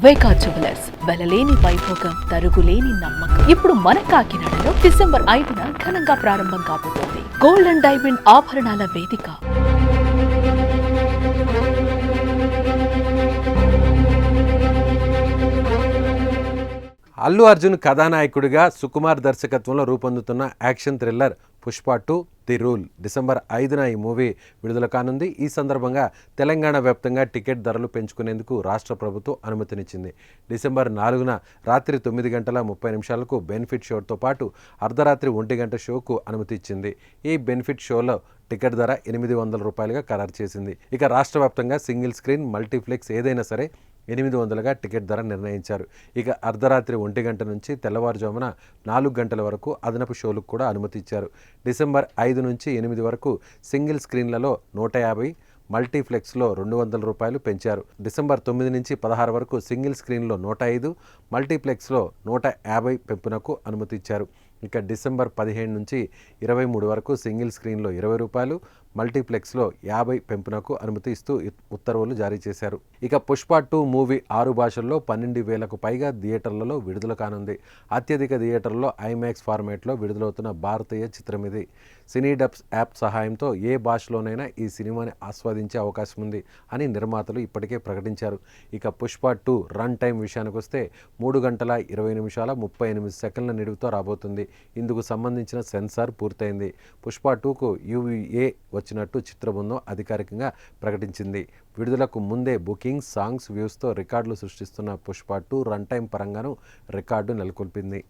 వేకా jewellers వెలలేని Vaibhogam తరుగులేని నమ్మకం. ఇప్పుడు మన కాకినాడలో డిసెంబర్ ఐదున ఘనంగా ప్రారంభం కాబోతోంది. గోల్డ్ అండ్ డైమండ్ ఆభరణాల వేదిక. అల్లు అర్జున్ కథానాయకుడిగా సుకుమార్ దర్శకత్వంలో రూపొందుతున్న action thriller Pushpa two the rule. December ఐదున ఈ మూవీ విడుదల కానుంది. ఈ సందర్భంగా తెలంగాణ వ్యాప్తంగా టికెట్ ధరలు పెంచుకునేందుకు రాష్ట్ర ప్రభుత్వం అనుమతినిచ్చింది. డిసెంబర్ నాలుగున రాత్రి తొమ్మిది గంటల ముప్పై నిమిషాలకు బెనిఫిట్ షోతో పాటు అర్ధరాత్రి ఒంటి గంట షోకు అనుమతి ఇచ్చింది ఈ బెనిఫిట్ షోలో టికెట్ ధర ఎనిమిది వందల రూపాయలుగా ఖరారు చేసింది. ఇక రాష్ట్ర వ్యాప్తంగా సింగిల్ స్క్రీన్ మల్టీప్లెక్స్ ఏదైనా సరే ఎనిమిది వందలుగా టికెట్ ధర నిర్ణయించారు. ఇక అర్ధరాత్రి ఒంటి గంట నుంచి తెల్లవారుజామున నాలుగు గంటల వరకు అదనపు షోలకు కూడా అనుమతి ఇచ్చారు. డిసెంబర్ ఐదు నుంచి ఎనిమిది వరకు సింగిల్ స్క్రీన్లలో నూట యాభై మల్టీప్లెక్స్లో రెండు వందల రూపాయలు పెంచారు. డిసెంబర్ తొమ్మిది నుంచి పదహారు వరకు సింగిల్ స్క్రీన్లో నూట ఐదు మల్టీప్లెక్స్లో నూట యాభై పెంపునకు అనుమతి ఇచ్చారు. ఇక డిసెంబర్ పదిహేను నుంచి ఇరవై మూడు వరకు సింగిల్ స్క్రీన్లో ఇరవై రూపాయలు మల్టీప్లెక్స్లో యాభై పెంపునకు అనుమతి ఇస్తూ ఉత్తర్వులు జారీ చేశారు. ఇక పుష్ప టూ మూవీ ఆరు భాషల్లో పన్నెండు వేలకు పైగా థియేటర్లలో విడుదల కానుంది. అత్యధిక థియేటర్లో ఐమాక్స్ ఫార్మేట్లో విడుదలవుతున్న భారతీయ చిత్రం ఇది. సినీ డబ్స్ యాప్ సహాయంతో ఏ భాషలోనైనా ఈ సినిమాని ఆస్వాదించే అవకాశం ఉంది అని నిర్మాతలు ఇప్పటికే ప్రకటించారు. ఇక పుష్ప టూ రన్ టైం విషయానికి వస్తే మూడు గంటల ఇరవై నిమిషాల ముప్పై ఎనిమిది సెకండ్ల నిడివితో రాబోతుంది. ఇందుకు సంబంధించిన సెన్సార్ పూర్తయింది. పుష్ప టూకు యూఏ వచ్చినట్టు చిత్రబృందం అధికారికంగా ప్రకటించింది. విడుదలకు ముందే బుకింగ్ సాంగ్స్ వ్యూస్తో రికార్డులు సృష్టిస్తున్న పుష్ప టూ రన్ టైం పరంగాను రికార్డు నెలకొల్పింది.